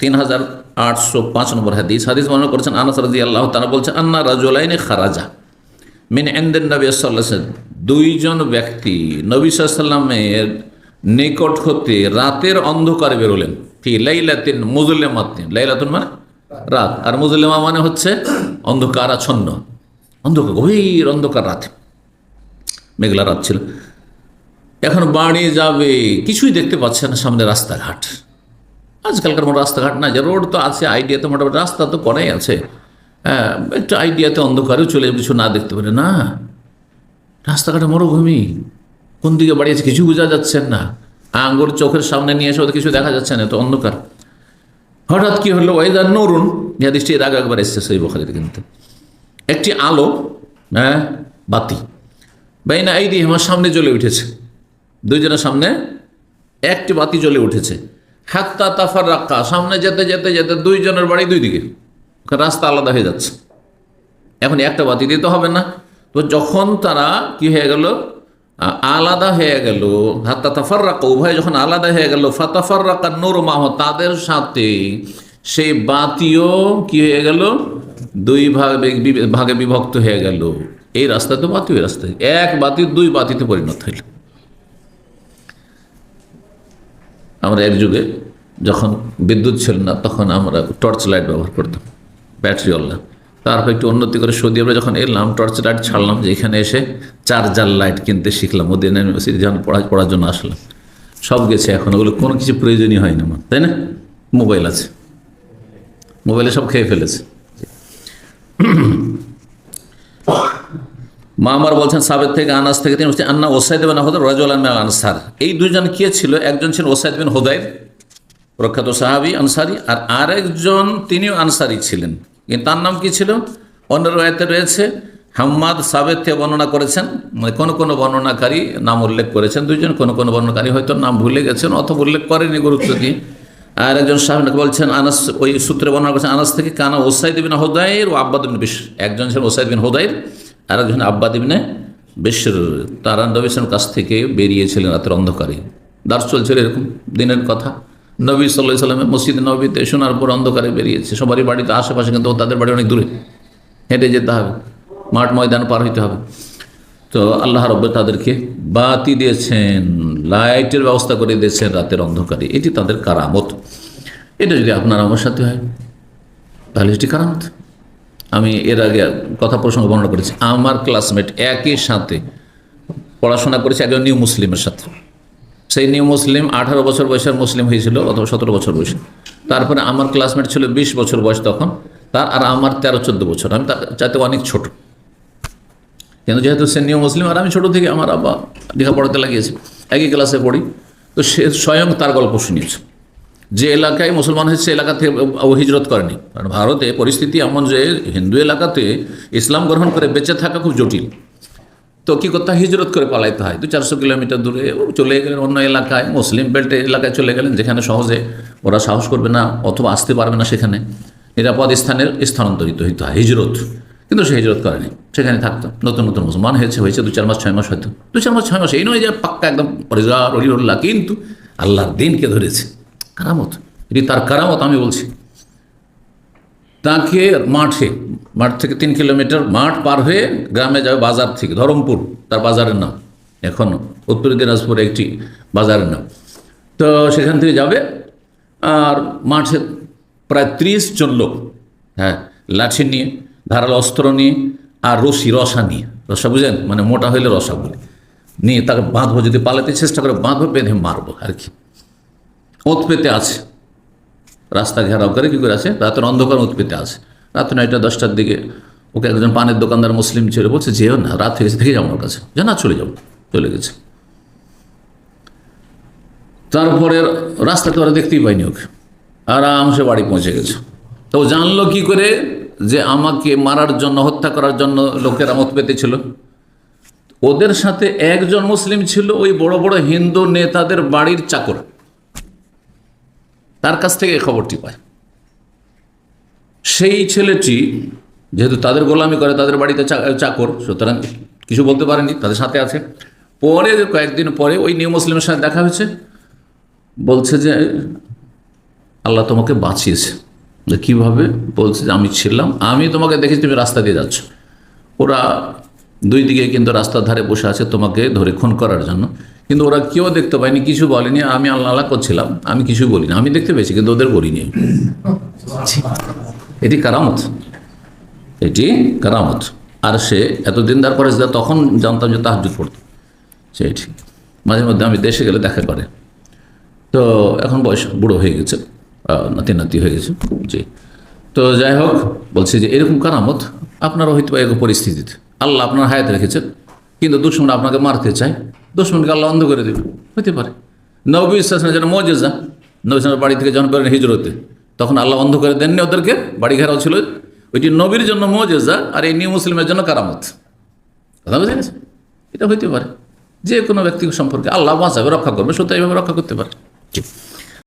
তিন হাজার আটশো পাঁচ নম্বর হাদিস। হাদিস বর্ণনা করেছেন আনাস রাজি আল্লাহ তারা বলছেন, আন্না রাজুলাইনে খারাজা। মিন এন্দেন নবী সাল্লাহ দুইজন ব্যক্তি নবী সাল্লামের নিকট হতে রাতের অন্ধকারে বেরোলেন। ফি লাইলাতিন মুজুল্লেমাতিন লাইলাতুন মানে? রাত। আর মুজুল্লেমা মানে হচ্ছে অন্ধকার আচ্ছন্ন অন্ধকার, গভীর অন্ধকার রাত। মেঘলা রাত ছিল। এখন বাড়ি যাবে, কিছুই দেখতে পাচ্ছে না সামনে রাস্তাঘাট। আজকালকার মতো রাস্তাঘাট না, যে রোড তো আছে আইডিয়াতে মোটামুটি রাস্তা তো করাই আছে। হ্যাঁ একটু আইডিয়াতে অন্ধকারেও চলে কিছু না দেখতে পারে। না, রাস্তাঘাটে মরুভূমি। কোন দিকে বাড়িয়েছে কিছু বোঝা যাচ্ছেন না। আঙ্গুর চোখের সামনে নিয়ে এসে কিছু দেখা যাচ্ছে না তো অন্ধকার। হঠাৎ কি হলো, ওয়েদার নরুন দৃষ্টি এর আগে একবার এসছে সেই বখারিতে কিন্তু একটি আলো হ্যাঁ বাতি, বাইনা এই দিয়ে আমার সামনে জ্বলে উঠেছে। দুইজনের সামনে একটি বাতি জ্বলে উঠেছে। হাত্তা তাফার রাক্কা সামনে যেতে যেতে যেতে দুইজনের বাড়ি দুই দিকে। রাস্তা আলাদা হয়ে যাচ্ছে। এখন একটা বাতি দিতে হবে না। তো যখন তারা কি হয়ে গেল? আলাদা হয়ে গেল। হাত্তা তাফার রাক্কা উভয় যখন আলাদা হয়ে গেল ফাতাফার রাক্কা নোর মাহ, তাদের সাথে সেই বাতিও কি হয়ে গেল? দুই ভাগে ভাগে বিভক্ত হয়ে গেল। এই রাস্তা তো বাতি ওই রাস্তায়। এক বাতি, দুই বাতিতে পরিণত হইল। আমরা এক যুগে যখন বিদ্যুৎ ছিল না, তখন আমরা টর্চ লাইট ব্যবহার করতাম ব্যাটারিওয়ালা তারপর একটু উন্নতি করে সৌদি আরবে যখন এলাম টর্চ লাইট ছাড়লাম, যে এখানে এসে চার্জার লাইট কিনতে শিখলাম ওদের ইউনিভার্সিটি যখন পড়া পড়ার জন্য আসলাম। সব গেছে এখন, ওগুলো কোনো কিছু প্রয়োজনই হয় না আমার, তাই না? মোবাইল আছে। মোবাইলে সব খেয়ে ফেলেছে। মা আমার বলছেন সাবেদ থেকে আনাস থেকে তিনি আন্না ওসাইদ বিন হদ রাজুল আনসার। এই দুজন কে ছিল? একজন ছিলেন ওসাইদ বিন হোদাইদ প্রখ্যাত সাহাবি, আনসারি, আর আরেকজন তিনিও আনসারি ছিলেন। কিন্তু তার নাম কি ছিল? অন্য রয়েতে রয়েছে, হাম্মাদ সাবেদ থেকে বর্ণনা করেছেন মানে কোনো কোনো বর্ণনাকারী নাম উল্লেখ করেছেন দুইজন, কোনো কোনো বর্ণনাকারী হয়তো নাম ভুলে গেছেন, অথবা উল্লেখ করেনি গুরুত্ব দিয়ে। আর একজন সাহেব বলছেন, আনাস ওই সূত্রে বর্ণনা করেছেন, আনাস থেকে কানা ওসাইদ বিন হোদাইর ও আব্বাদ বিন বিশ একজন ছিলেন ওসাইদ বিন হোদাইর আর একজন আব্বাদ বিন বেশর, তারা নবীসের কাছ থেকে বেরিয়েছিলেন রাতের অন্ধকারে। দাস চলছিল এরকম দিনের কথা। নবী সাল্লাহ সাল্লামের মসজিদ নবীতে শোনার পর অন্ধকারে বেরিয়েছে। সবারই বাড়িতে আশেপাশে কিন্তু তাদের বাড়ি অনেক দূরে। হেঁটে যেতে হবে। মাঠ ময়দান পার হইতে হবে। তো আল্লাহ রব্বে তাদেরকে বাতি দিয়েছেন, লাইটের ব্যবস্থা করে দিয়েছেন রাতের অন্ধকারে। এটি তাদের কারামত। এটা যদি আপনার আমার সাথে হয়, তাহলে এটি কারামত। আমি এর আগে কথা প্রসঙ্গ বর্ণনা করেছি। আমার ক্লাসমেট একই সাথে পড়াশোনা করেছে একজন নিউ মুসলিমের সাথে। সেই নিউ মুসলিম আঠারো বছর বয়সের মুসলিম হয়েছিল অথবা সতেরো বছর বয়সে। তারপরে আমার ক্লাসমেট ছিল বিশ বছর বয়স তখন। তার আর আমার তেরো চোদ্দ বছর। আমি তার চাইতে অনেক ছোট। কিন্তু যেহেতু সে নিউ মুসলিম, আর আমি ছোটো থেকে আমার আব্বা লেখাপড়াতে লাগিয়েছি। একই ক্লাসে পড়ি। তো সে স্বয়ং তার গল্প শুনিয়েছে। যে এলাকায় মুসলমান হয়েছে এলাকা থেকে ও হিজরত করেনি। কারণ ভারতে পরিস্থিতি এমন যে হিন্দু এলাকাতে ইসলাম গ্রহণ করে বেঁচে থাকা খুব জটিল। তো কী করতে হয়? হিজরত করে পালাইতে হয়। দু চারশো কিলোমিটার দূরে চলে গেলেন অন্য এলাকায়, মুসলিম বেল্ট এলাকায় চলে গেলেন, যেখানে সহজে ওরা সাহস করবে না অথবা আসতে পারবে না সেখানে। নিরাপদ স্থানের স্থানান্তরিত হইতে হয় হিজরত। কিন্তু সে হিজরত করেনি। সেখানে থাকতো। নতুন নতুন মুসলমান হয়েছে হয়েছে দু চার মাস, ছয় মাস হয়তো। দু চার মাস, ছয় মাস, এই নয় যে পাক্কা একদম অলিউল্লাহ কিন্তু আল্লাহর দিনকে ধরেছে। কারামত। এটি তার কারামত, আমি বলছি। তাকে মাঠে, মাঠ থেকে তিন কিলোমিটার মাঠ পার হয়ে গ্রামে যাবে বাজার থেকে, ধরমপুর, তার বাজারের নাম। এখন উত্তর দিনাজপুরে একটি বাজারের নাম। তো সেখান থেকে যাবে, আর মাঠে প্রায় ত্রিশ জন লোক হ্যাঁ লাঠি নিয়ে, ধারালো অস্ত্র নিয়ে, আর রশি, রসা নিয়ে। রসা বুঝেন? মানে মোটা হইলে রসা বলে। নিয়ে তাকে বাঁধবো, যদি পালাতে চেষ্টা করে, বাঁধবো, বেঁধে মারবো, আর কি। ওত পেতে আছে। রাস্তা ঘেরাও করে কী করে আছে? রাতের অন্ধকার উৎপেতে আছে। রাত নয়টা, দশটার দিকে ওকে একজন পানের দোকানদার মুসলিম ছিল বলছে, যেও না, রাত হয়ে গেছে থেকে যাও আমার কাছে। যে না, চলে যাব চলে গেছে। তারপরে রাস্তাতে ওরা দেখতেই পাইনি ওকে। আরামসে বাড়ি পৌঁছে গেছে। তো ও জানলো কি করে যে আমাকে মারার জন্য, হত্যা করার জন্য লোকেরা মত পেতেছিল। ওদের সাথে একজন মুসলিম ছিল, ওই বড় বড় হিন্দু নেতাদের বাড়ির চাকর। তার কাছ থেকে এই খবরটি পায়। সেই ছেলেটি যেহেতু তাদের গোলামি করে, তাদের বাড়িতে চাকর, সুতরাং কিছু বলতে পারেনি, তাদের সাথে আছে। পরে কয়েকদিন পরে ওই নিউ মুসলিমের সাথে দেখা হয়েছে, বলছে যে, আল্লাহ তোমাকে বাঁচিয়েছে। কীভাবে? বলছে যে, আমি ছিলাম, আমি তোমাকে দেখেছি, তুমি রাস্তা দিয়ে যাচ্ছ। ওরা দুই দিকে কিন্তু রাস্তার ধারে বসে আছে তোমাকে ধরে খুন করার জন্য। কিন্তু ওরা কেউ দেখতে পায়নি, কিছু বলেনি, আমি আল্লাহ আল্লাহ করছিলাম, আমি কিছু বলিনি, আমি দেখতে পেয়েছি, কিন্তু ওদের বলিনি। এটি কারামত। এটি কারামত। আর সে এতদিন তার পরে তখন জানতাম যে তাহাজুদ পড়তো। সেটি মাঝে মধ্যে আমি দেশে গেলে দেখা করে। তো এখন বয়স বুড়ো হয়ে গেছে নাতি নাতি হয়ে গেছে, জি। তো যাই হোক, বলছি যে এরকম কারামত, আপনারও হয়তো এরকম পরিস্থিতিতে। আল্লাহ আপনার হায়াত রেখেছেন, কিন্তু দুশ্মন আপনাকে মারতে চায়। দুশ্মনকে আল্লাহ অন্ধ করে দেবে। হতে পারে। নবী ইসলামের যেন মজেজা, নবী ইসলামের বাড়ি থেকে যখন বেরোলেন হিজরতে, তখন আল্লাহ অন্ধ করে দেননি ওদেরকে। বাড়ি ঘেরাও ছিল। ওইটি নবীর জন্য মজেজা আর এই নিউ মুসলিমের জন্য কারামত। কথা বুঝে গেছে? এটা হইতে পারে। যে কোনো ব্যক্তি সম্পর্কে আল্লাহ বাঁচাবে, রক্ষা করবে সত্য এইভাবে রক্ষা করতে পারে। জি।